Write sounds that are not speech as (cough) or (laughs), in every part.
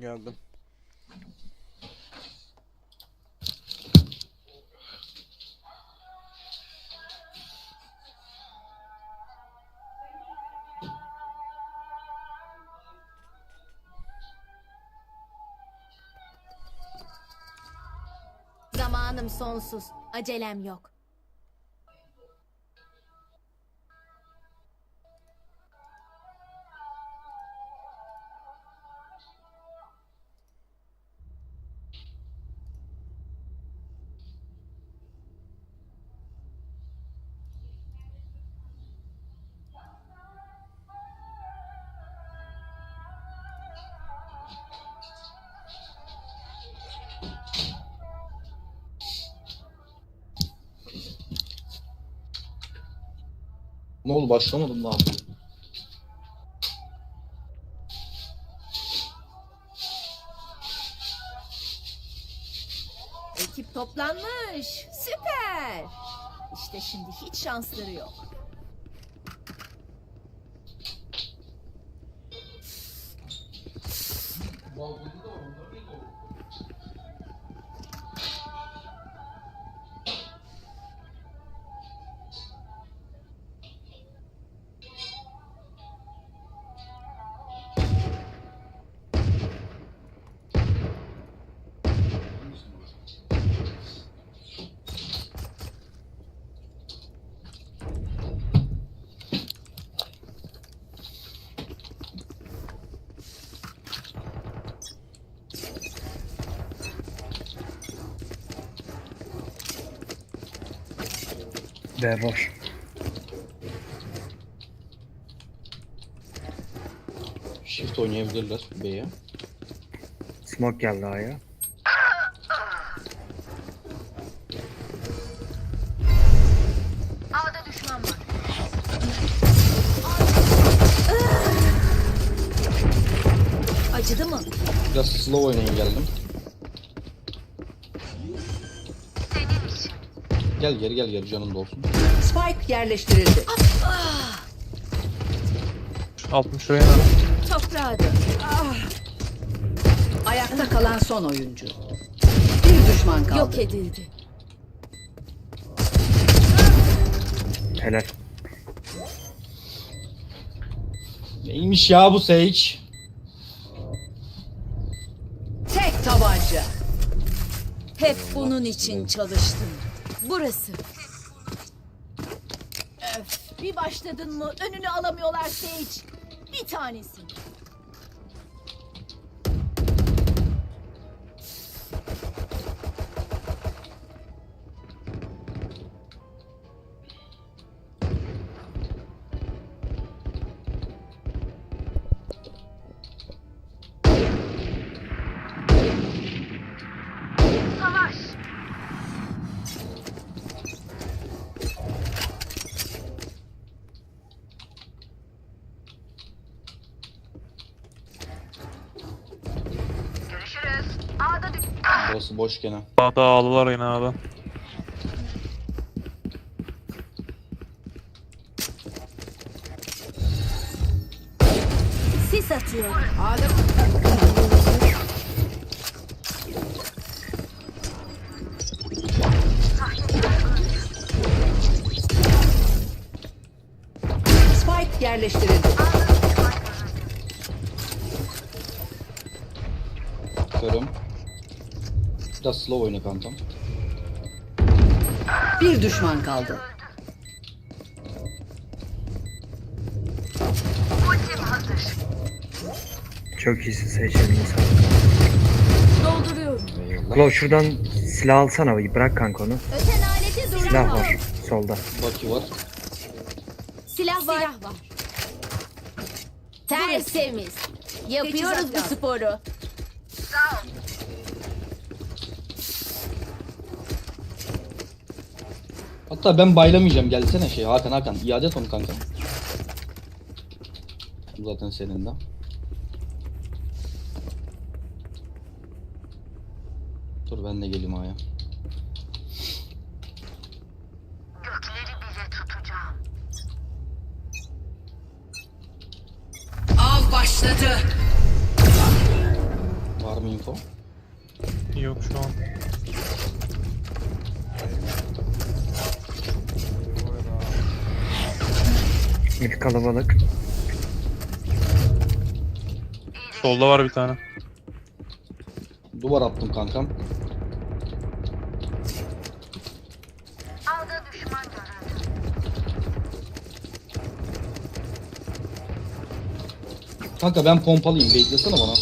Geldim. Zamanım sonsuz. Acelem yok. Ne oldu başlamadım daha. Ekip toplanmış. Süper. İşte şimdi hiç şansları yok. B var. Shift oynayabilirler B'ye. Smoke geldi A'ya. Acıdı mı? Biraz slow oynayın geldim. Gel geri gel geri canın da olsun. Spike yerleştirildi. 60 Reyna. Toprağa dön. Ayakta kalan son oyuncu. Bir düşman kaldı. Yok edildi. Helal. Neymiş ya bu Sage? Tek tabanca. Hep bunun için çalıştım. Burası. Öf, bir başladın mı önünü alamıyorlar Sage. Bir tanesi. Burası boş gene. Daha ağlılar yine adam. Sis atıyor. Spike yerleştirildi. Biraz slow oyna kankam. Bir düşman kaldı. Çok iyisin seçelim insan. Dolduruyorum. Klo şuradan silah alsana. Bırak kanka onu. Öten aleti Silah durduramam. var. Solda. Baki var. Silah var. Silah var. Tertemiz. Yapıyoruz bu sporu. Hatta ben baylamayacağım. Gelsene şey Hakan Hakan. iade et onu kanka. Zaten senin de. Dur ben de geleyim aya. Av başladı. mı info? Yok şu an. Mid kalabalık. Solda var bir tane. Duvar attım kankam. Kanka ben pompalıyım. Beklesene bana.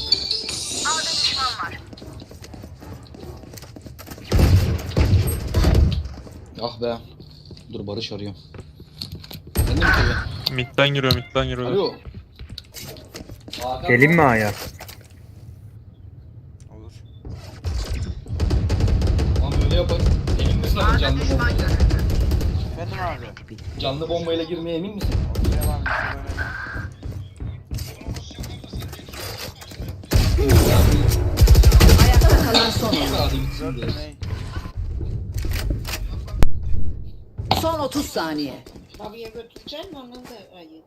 Ah be. Dur Barış arıyor. Sen de mi tabii? Mid'den giriyor mid'den giriyor. Alo. Gelin mi A'ya? Olur. Tamam öyle yapalım. Emin misin ama canlı bomba? Efendim abi. Canlı bombayla girmeye emin misin? Ayakta kalan son? Son 30 saniye. Babiye götüreceksin onu da ayır.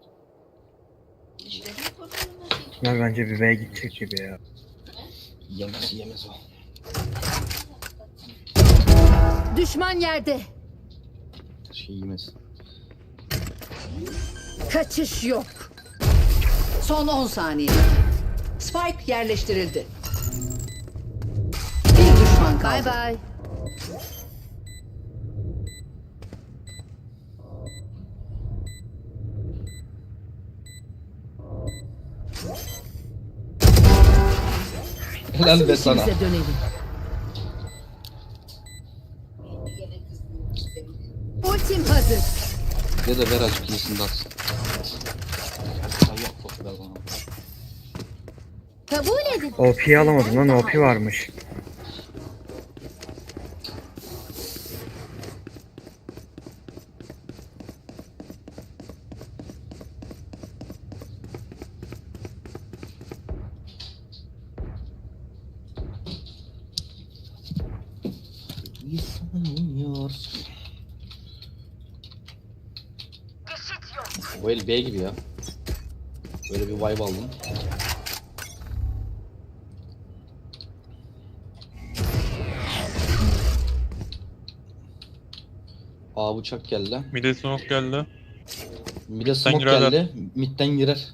İşleri yapalım. Bunlar bence bir B'ye gidecek gibi ya. Yemez yemez o. Düşman yerde. Şey yemez. Kaçış yok. Son 10 saniye. Spike yerleştirildi. Bir düşman Bay kaldı. bay. Helal be sana. Dönelim. Ultim hazır. Ya da ver azıcık iyisini atsın. Kabul edin. OP'yi alamadım lan OP varmış. Sanıyorsun. Bu el B gibi ya. Böyle bir vibe aldım. A bıçak geldi. Mid'e smoke geldi. Mid'e smoke girerler. geldi. Mid'den girer.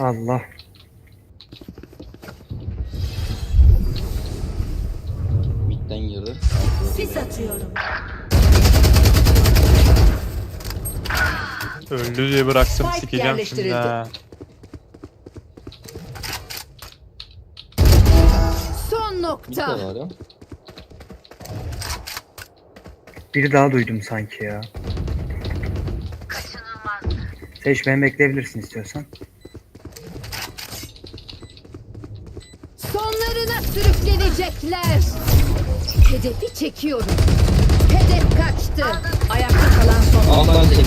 Allah. Mid'den girer. Sis atıyorum. Öldü diye bıraktım Spike sikeceğim şimdi yerleştirildi. ha. Son Mid de nokta. var ya. Biri daha duydum sanki ya. Seç bekleyebilirsin istiyorsan. Sonlarına sürüklenecekler. Hedefi çekiyorum. Hedef kaçtı. Ayakta kalan son oyuncu. A'dan 80.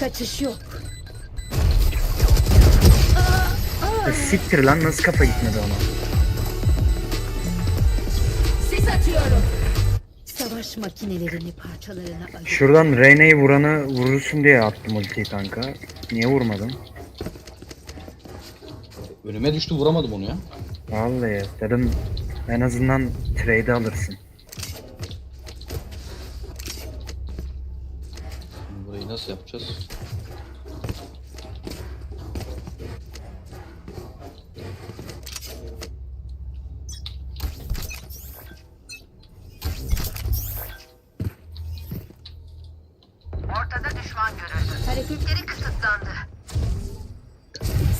Kaçış yok. E, siktir lan nasıl kafa gitmedi ona. Sis atıyorum. Savaş makinelerini parçalarına ayır. Şuradan Reyna'yı vuranı vurursun diye attım ultiyi kanka. Niye vurmadın? Önüme düştü vuramadım onu ya. Vallahi dedim en azından trade alırsın. Burayı nasıl yapacağız? Hareketleri kısıtlandı.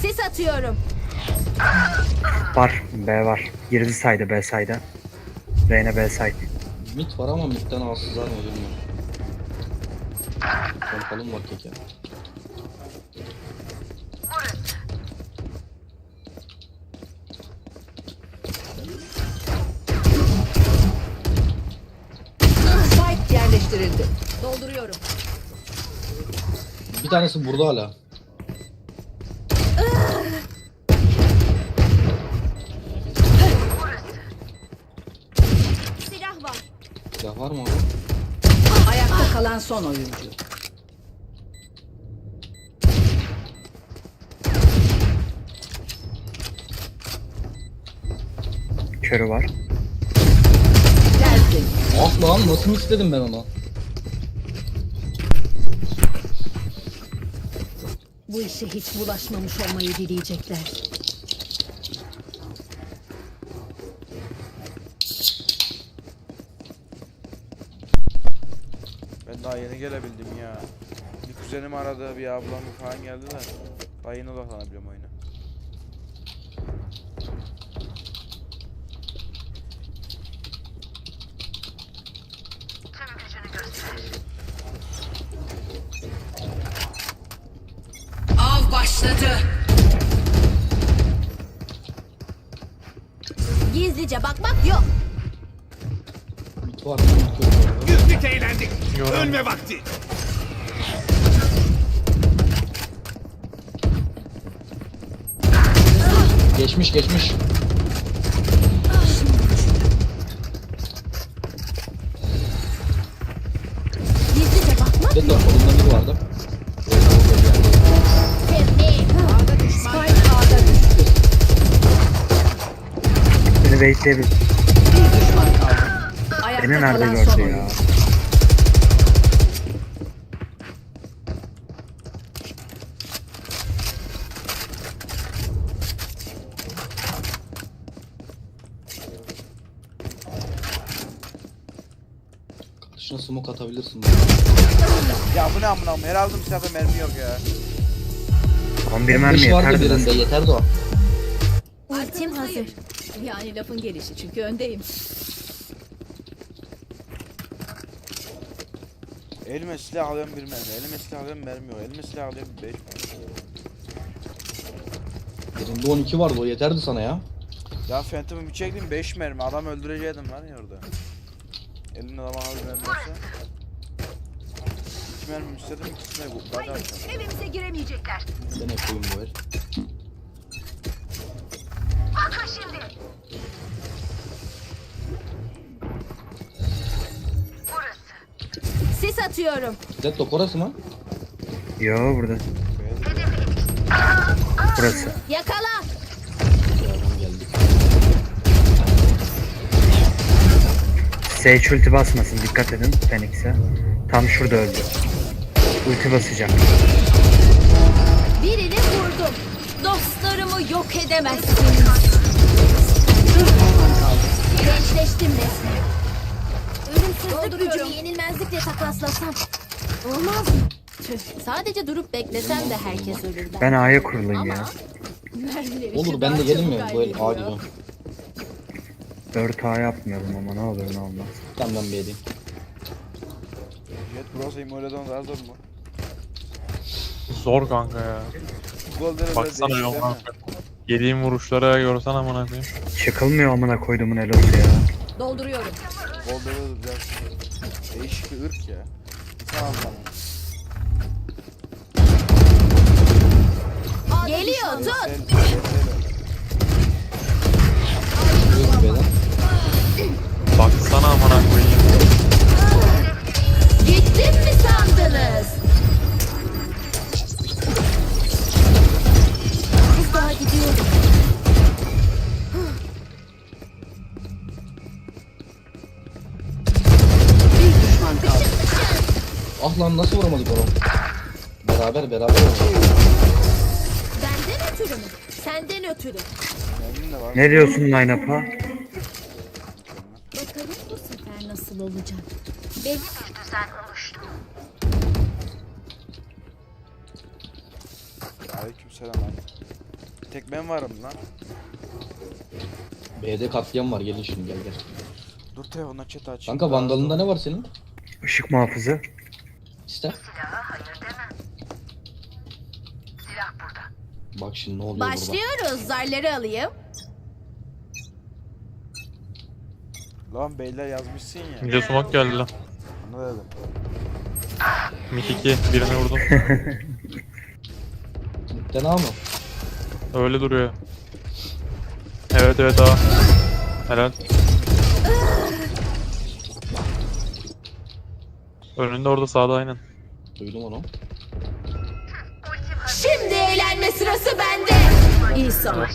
Sis atıyorum. Var B var. Girdi sayda B sayda. Reyna B saydı. Mid var ama midden alsızlar mı bilmiyorum. Pompalım var keke. Spike yerleştirildi. Dolduruyorum. Bir tanesi burada hala. Silah var. Silah var mı abi? Ayakta kalan son oyuncu. Körü var. Gelsin. Ah lan nasıl istedim ben onu? Bu işe hiç bulaşmamış olmayı dileyecekler. Ben daha yeni gelebildim ya. Bir kuzenim aradı, bir ablam falan geldi de. Daha yeni odaklanabiliyorum oyuna. Geçmiş geçmiş. Dead var. Kolunda biri vardı. Beni bekleyebilir. Beni nerede gördü ya? oyuncu. Karşına smoke atabilirsin. Ya bu ne amına koyayım? Her aldığım silahda mermi yok ya. 11 mermi Beş vardı yeter birinde yeter de o. Ultim hazır. Yani lafın gelişi çünkü öndeyim. Elime silah alıyorum bir mermi. Elime silah alıyorum mermi yok. Elime silah alıyorum 5 mermi. Birinde 12 vardı o yeterdi sana ya. Ya Phantom'u bir çektim 5 mermi. Adam öldürecektim var ya orada. Elimde de bana bir mermi. 2 mermi istedim ikisine bu. Açalım. Evimize giremeyecekler. Ben hep koyun bu el. Sis atıyorum. Deadlock orası mı? Yo burada. Burası. Yakala. Sage ulti basmasın dikkat edin Phoenix'e. Tam şurada öldü. Ulti basacak. Birini vurdum. Dostlarımı yok edemezsiniz. Gençleştim resmen. Ölümsüzlük gücünü yenilmezlikle takaslasam. Olmaz mı? Tüh, sadece durup beklesem de herkes ölür ben. Ben A'ya kurulayım ya. Mermileri Olur ben de gelin çabuk mi? Bu el A kaybediyor. gidiyorum. 4 A yapmayalım ama ne olur ne olmaz. Tamam ben B'deyim. Jet Bros daha zor mu? Zor kanka ya. Golden'e Baksana mi? Yediğim vuruşlara görsen amına koyayım. Çıkılmıyor amına koyduğumun elosu ya. Dolduruyorum. Golden'e de biraz değişik bir ırk ya. İnsan almanı. Geliyor tut. Lan nasıl vuramadık onu? Beraber beraber vuramadık. Benden ötürü mü? Senden ötürü. Ne diyorsun line-up'a? Bakalım bu sefer nasıl olacak? Belli bir düzen oluştu. Aleykümselam abi. Tek ben varım lan. B'de katliam var gelin şimdi gel gel. Dur telefonla chat aç. Kanka vandalında ne var senin? Işık muhafızı. İster. Bak şimdi ne oluyor burada. Başlıyoruz. Zarları alayım. Lan beyler yazmışsın ya. Video smoke geldi lan. (laughs) Ne dedim? Mid 2 birini vurdum. Dena mı? Öyle duruyor. Evet evet daha. Helal. Önünde orada sağda aynen. Duydum onu. Şimdi eğlenme sırası bende. İyi savaş.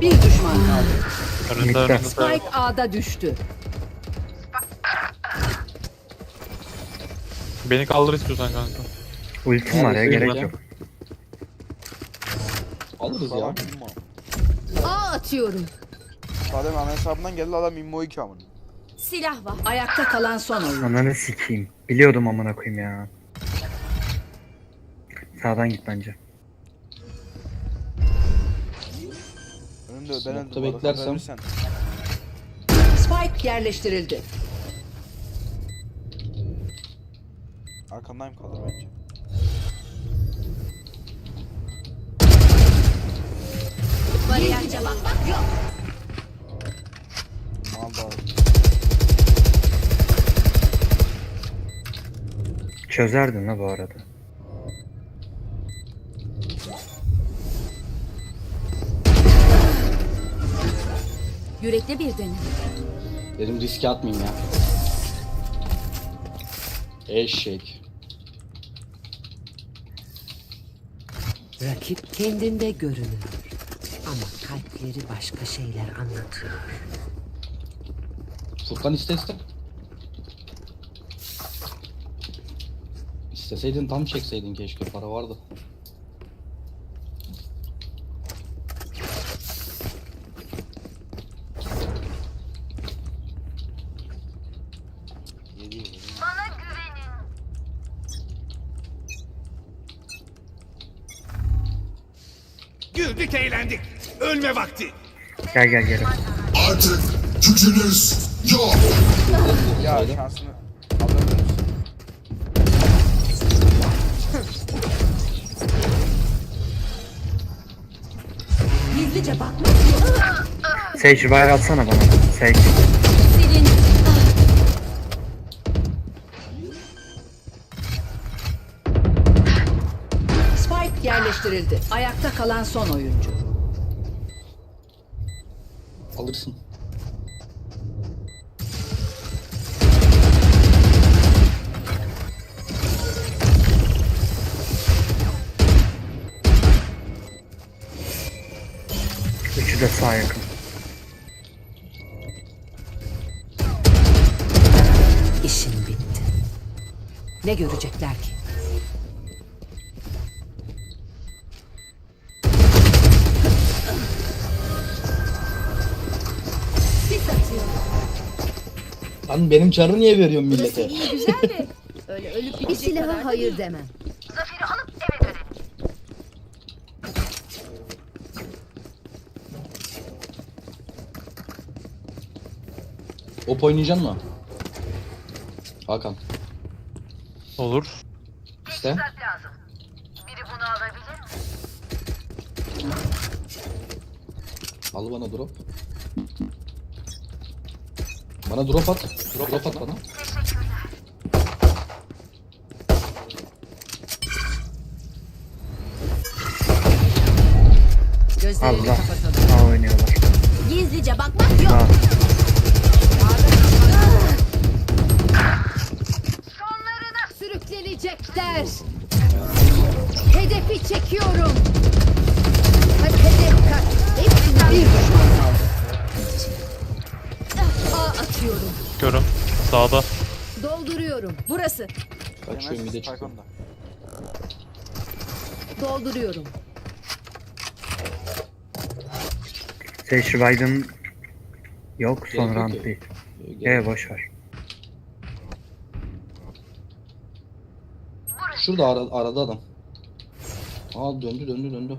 Bir düşman kaldı. Önünde önünde. Spike A'da düştü. Beni kaldır istiyorsan kanka. Ultim var ya gerek yok. Alırız ya. İmmo. A atıyorum. Sadem ana hesabından geldi adam immo 2 amına. Silah var. Ayakta kalan son oyuncu. Ananı sikeyim. Biliyordum amına koyayım ya. Sağdan git bence. Önümde ben Smoke'ta bu arada, beklersem-. Spike yerleştirildi. Arkandayım kalır bence. Bariyer bakmak yok. Mal da Çözerdin la bu arada. Yürekli bir dönem. Dedim riske atmayayım ya. Eşek. Rakip kendinde görünür. Ama kalpleri başka şeyler anlatıyor. Furkan iste iste. İsteseydin tam çekseydin keşke para vardı. Güldük eğlendik. Ölme vakti. Gel gel gel. Artık gücünüz yok. Ya şansını Gizlice bakmak yok. Sage revive atsana bana. Sage. Silin. Spike yerleştirildi. Ayakta kalan son oyuncu. Alırsın. De sağ yakın. İşin bitti. Ne görecekler ki? Lan benim çarı niye veriyorsun Burası millete? iyi güzel de. Öyle ölüp Bir gidecek kadar silaha hayır değil. demem. Op oynayacaksın mı? Hakan. Olur. İste. Al bana drop. Bana drop at. Drop, at bana. Gözlerini Allah. kapatalım. A oynuyorlar. Gizlice bakmak yok. A. Sürüklenecekler. Hedefi çekiyorum. Hadi hedef kat. Hepsini Bir düşman kaldı. A atıyorum. Görün. Sağda. Dolduruyorum. Burası. Kaçıyor Yemez, mide Spike çıkıyor. onda. Dolduruyorum. Sage revive'ın yok son Gerek yok round değil. Ee boş ver. Şurada ara, arada adam. Aa döndü döndü döndü.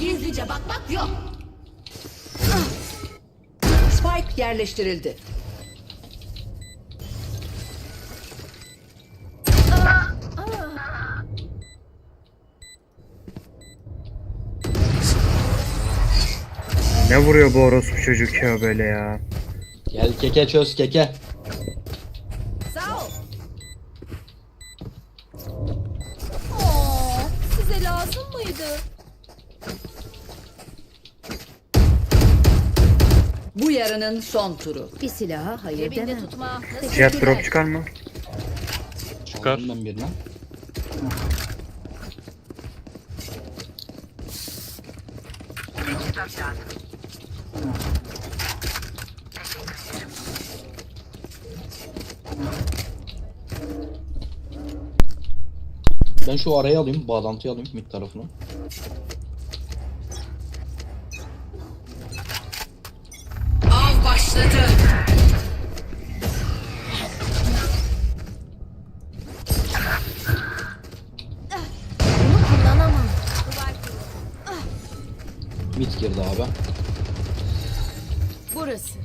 Gizlice bakmak yok. Spike yerleştirildi. Ne vuruyor bu orospu çocuk ya böyle ya. Gel keke çöz keke. Sağ ol. Oo, size lazım mıydı? Bu yarının son turu. Bir silaha hayır Cebinde demem. tutma. Nasıl? Jet drop çıkar mı? Çıkar. Ben birine. Şu araya alayım, bağlantıyı alayım mid tarafına. Av başladı. Bunu kullanamam. Mid girdi abi. Burası.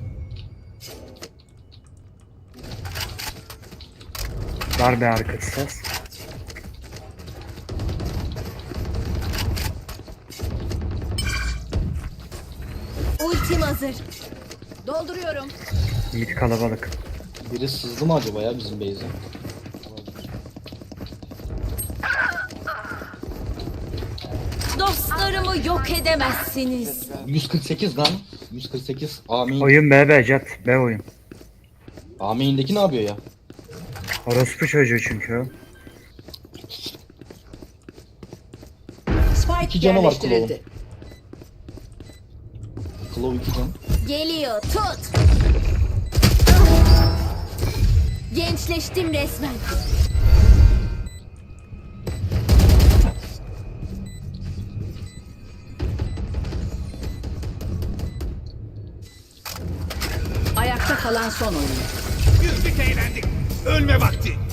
Darbe arkası ses. Hazır. Dolduruyorum. Mid kalabalık. Biri sızdı mı acaba ya bizim base'e? Dostlarımı yok edemezsiniz. 148 lan. 148. A main. Oyun B B Jet. B oyun. A main'deki ne yapıyor ya? Orospu çocuğu çünkü o. Spike İki canı var yerleştirildi. Claw 2 can. Geliyor tut. Gençleştim resmen. Ayakta kalan son oyuncu. Güldük eğlendik. Ölme vakti.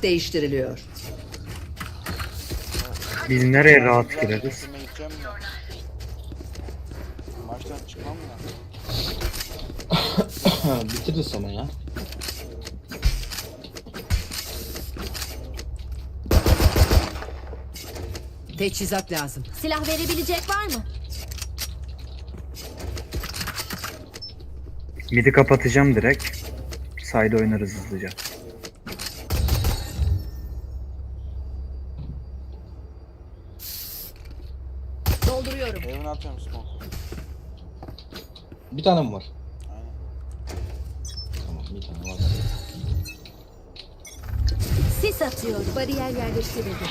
Taraf değiştiriliyor. Biz nereye rahat gireriz? Maçtan (coughs) çıkmam. Bitiririz sana ya. Teçhizat lazım. Silah verebilecek var mı? Mid'i kapatacağım direkt. Side oynarız hızlıca. Dolduruyorum. Evine atıyorum smoke. Bir tane mi var? Aynen. Tamam bir tane var. Sis atıyorum. Bariyer yerleştirildi.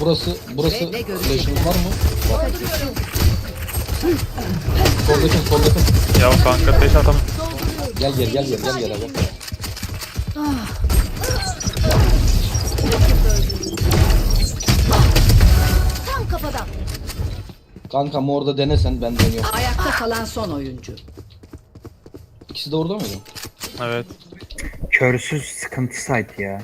Burası, burası Ve ne görecekler? flash'ın var mı? Var. Soldakın, soldakın. Ya kanka deş atam. Gel gel gel gel gel gel abi. Tam Kankam orada denesen ben deniyorum. Ayakta kalan son oyuncu. İkisi de orada mıydı? Evet. Körsüz sıkıntı site ya.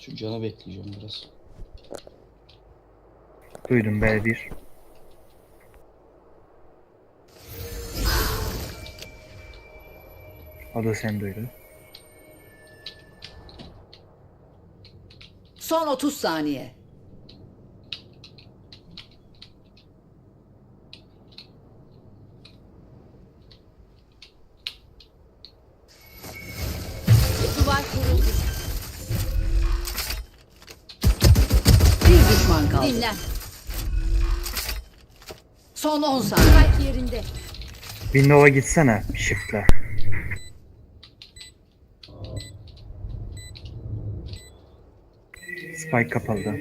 Şu canı bekleyeceğim biraz. Duydum B1. O da sen duydun. Son 30 saniye. Duvar kuruldu. Bir düşman kaldı. Dinlen. Son 10 saniye. Spike yerinde. Windows'a gitsene shift'le. Spike kapalı.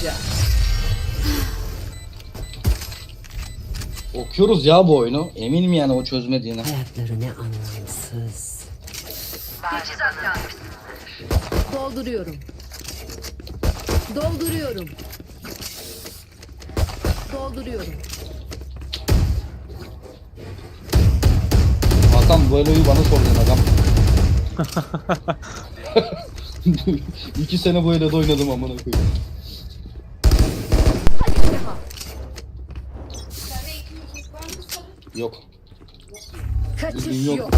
Tabanca. Okuyoruz ya bu oyunu. Eminim yani o çözmediğine. Hayatları ne anlamsız. Dolduruyorum. Dolduruyorum. Dolduruyorum. Hakan bu eloyu bana sordun adam. (laughs) (laughs) İki sene bu eloda oynadım amına koyayım. Sarı ekmek var mı sarı? Yok. Kaçış yok. yok.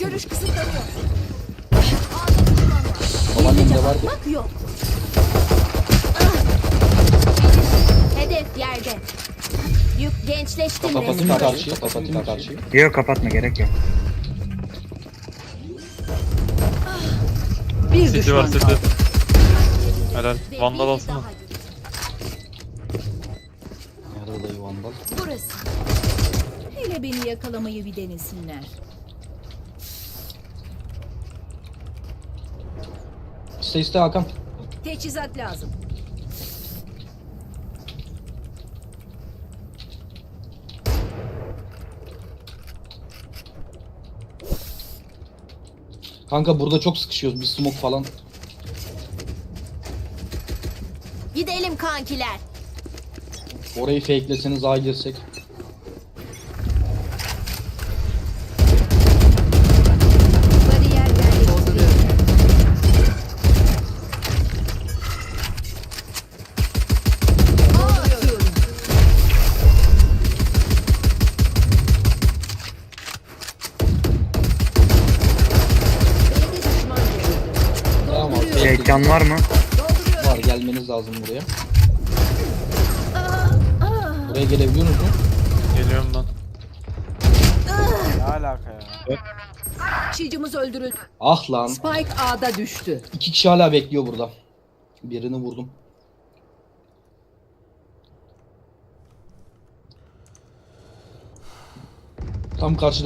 Görüş kısıtlanıyor. Babaannemde vardı. Bak yok. Hedef yerde. Yük gençleştim Kapatayım resmen. karşıya, kapatayım karşıya. Yok kapatma gerek yok. Bir City düşman var City. kaldı. Helal. Ve Vandal alsana. daha yük. Nerede dayı vandal? Burası. Yakalamayı bir denesinler. İste iste Hakan. Teçhizat lazım. Kanka burada çok sıkışıyoruz. Bir smoke falan. Gidelim kankiler. Orayı fakeleseniz A girsek. Can var mı? Var gelmeniz lazım buraya. Buraya gelebiliyor musun? Geliyorum ben. Ne alaka ya? Taşıyıcımız öldürüldü. Ah lan. Spike A'da düştü. İki kişi hala bekliyor burada. Birini vurdum. Tam karşıda